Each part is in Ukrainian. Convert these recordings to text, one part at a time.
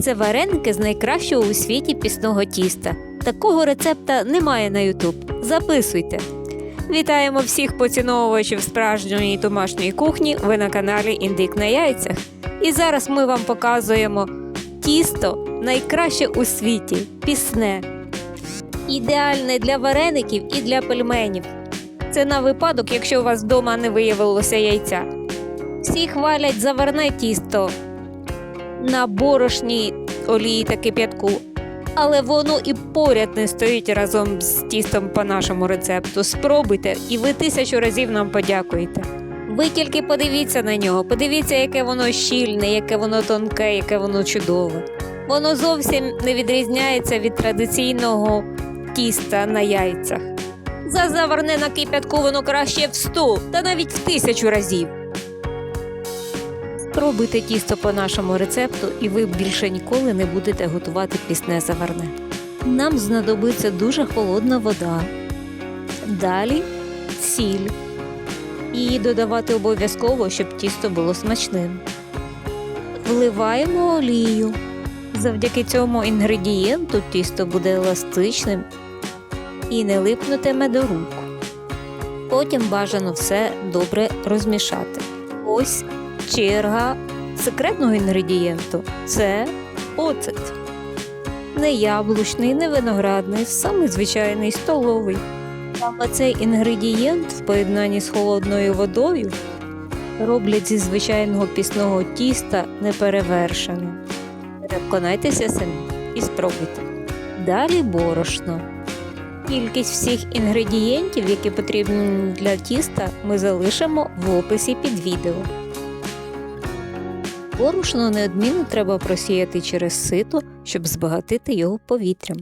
Це вареники з найкращого у світі пісного тіста. Такого рецепта немає на Ютуб. Записуйте. Вітаємо всіх поціновувачів справжньої домашньої кухні. Ви на каналі Індик на яйцях. І зараз ми вам показуємо тісто найкраще у світі пісне. Ідеальне для вареників і для пельменів. Це на випадок, якщо у вас вдома не виявилося яйця. Всі хвалять заварне тісто на борошній олії та кип'ятку. Але воно і поряд не стоїть разом з тістом по нашому рецепту. Спробуйте, і ви тисячу разів нам подякуєте. Ви тільки подивіться на нього, подивіться, яке воно щільне, яке воно тонке, яке воно чудове. Воно зовсім не відрізняється від традиційного тіста на яйцях. За заварне на кип'ятку воно краще в сто та навіть в тисячу разів. Спробуйте тісто по нашому рецепту, і ви більше ніколи не будете готувати пісне заварне. Нам знадобиться дуже холодна вода. Далі сіль. Її додавати обов'язково, щоб тісто було смачним. Вливаємо олію. Завдяки цьому інгредієнту тісто буде еластичним і не липнутиме до рук. Потім бажано все добре розмішати. Ось черга секретного інгредієнту це оцет. Не яблучний, не виноградний, самий звичайний столовий. Саме цей інгредієнт в поєднанні з холодною водою роблять зі звичайного пісного тіста неперевершене. Переконайтеся самі і спробуйте. Далі борошно. Кількість всіх інгредієнтів, які потрібні для тіста, ми залишимо в описі під відео. Борошно неодмінно треба просіяти через сито, щоб збагатити його повітрям.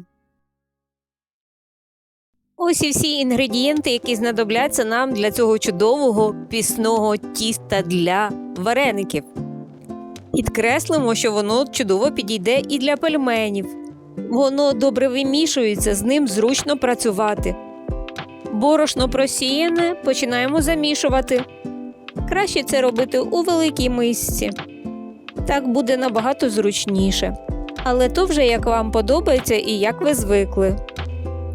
Ось і всі інгредієнти, які знадобляться нам для цього чудового пісного тіста для вареників. Підкреслимо, що воно чудово підійде і для пельменів. Воно добре вимішується, з ним зручно працювати. Борошно просіяне починаємо замішувати. Краще це робити у великій мисці. Так буде набагато зручніше. Але то вже як вам подобається і як ви звикли.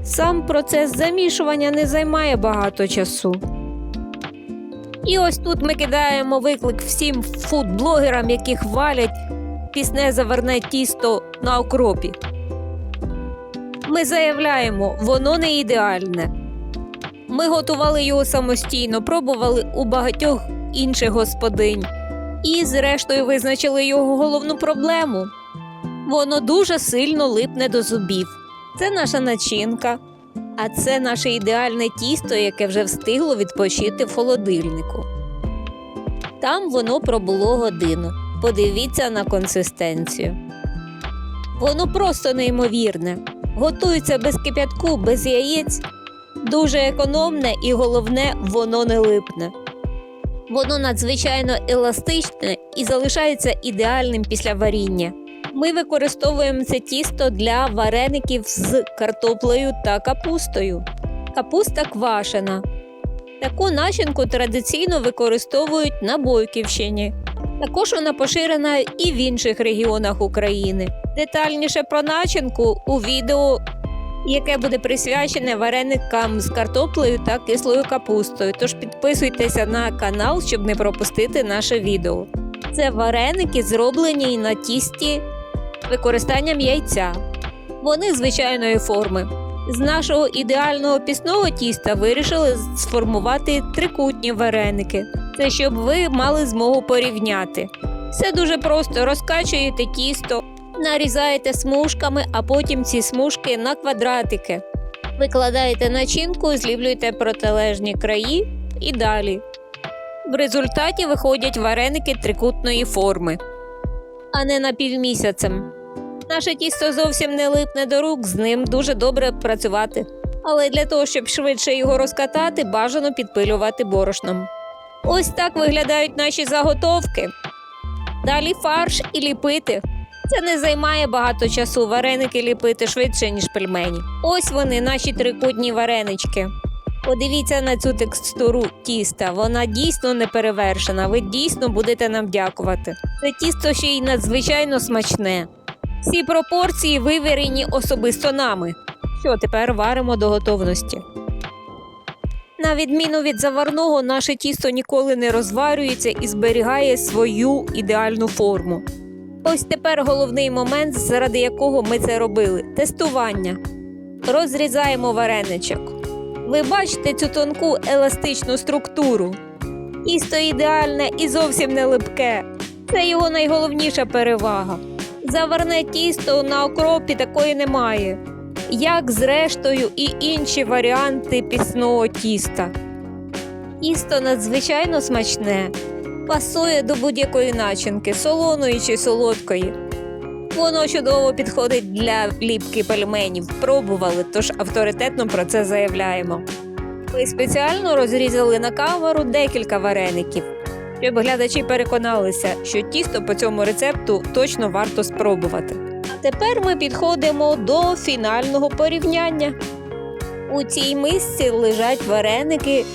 Сам процес замішування не займає багато часу. І ось тут ми кидаємо виклик всім фудблогерам, які хвалять пісне заварне тісто на окропі. Ми заявляємо, воно не ідеальне. Ми готували його самостійно, пробували у багатьох інших господинь і, зрештою, визначили його головну проблему. Воно дуже сильно липне до зубів. Це наша начинка, а це наше ідеальне тісто, яке вже встигло відпочити в холодильнику. Там воно пробуло годину. Подивіться на консистенцію. Воно просто неймовірне. Готується без кип'ятку, без яєць. Дуже економне і головне, воно не липне. Воно надзвичайно еластичне і залишається ідеальним після варіння. Ми використовуємо це тісто для вареників з картоплею та капустою. Капуста квашена. Таку начинку традиційно використовують на Бойківщині. Також вона поширена і в інших регіонах України. Детальніше про начинку у відео, яке буде присвячене вареникам з картоплею та кислою капустою. Тож підписуйтеся на канал, щоб не пропустити наше відео. Це вареники, зроблені на тісті використанням яйця. Вони звичайної форми. З нашого ідеального пісного тіста вирішили сформувати трикутні вареники. Це щоб ви мали змогу порівняти. Все дуже просто: розкачуєте тісто, нарізаєте смужками, а потім ці смужки на квадратики. Викладаєте начинку, зліплюєте протилежні краї і далі. В результаті виходять вареники трикутної форми, а не напівмісяцем. Наше тісто зовсім не липне до рук, з ним дуже добре працювати. Але для того, щоб швидше його розкатати, бажано підпилювати борошном. Ось так виглядають наші заготовки. Далі фарш і ліпити. Це не займає багато часу. Вареники ліпити швидше, ніж пельмені. Ось вони, наші трикутні варенички. Подивіться на цю текстуру тіста. Вона дійсно неперевершена. Ви дійсно будете нам дякувати. Це тісто ще й надзвичайно смачне. Всі пропорції вивірені особисто нами. Що тепер варимо до готовності. На відміну від заварного, наше тісто ніколи не розварюється і зберігає свою ідеальну форму. Ось тепер головний момент, заради якого ми це робили тестування. Розрізаємо вареничок. Ви бачите цю тонку еластичну структуру. Тісто ідеальне і зовсім не липке. Це його найголовніша перевага. Заварне тісто на окропі такої немає, як зрештою і інші варіанти пісного тіста. Тісто надзвичайно смачне, пасує до будь-якої начинки, солоної чи солодкої. Воно чудово підходить для ліпки пельменів. Пробували, тож авторитетно про це заявляємо. Ми спеціально розрізали на камеру декілька вареників, щоб глядачі переконалися, що тісто по цьому рецепту точно варто спробувати. А тепер ми підходимо до фінального порівняння. У цій мисці лежать вареники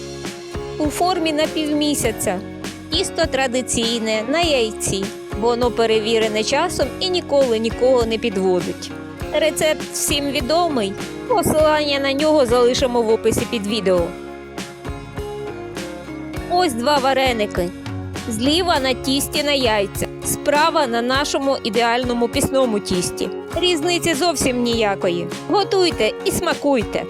у формі напівмісяця. Тісто традиційне на яйці. Воно перевірене часом і ніколи нікого не підводить. Рецепт всім відомий. Посилання на нього залишимо в описі під відео. Ось два вареники. Зліва на тісті на яйця, справа на нашому ідеальному пісному тісті. Різниці зовсім ніякої. Готуйте і смакуйте.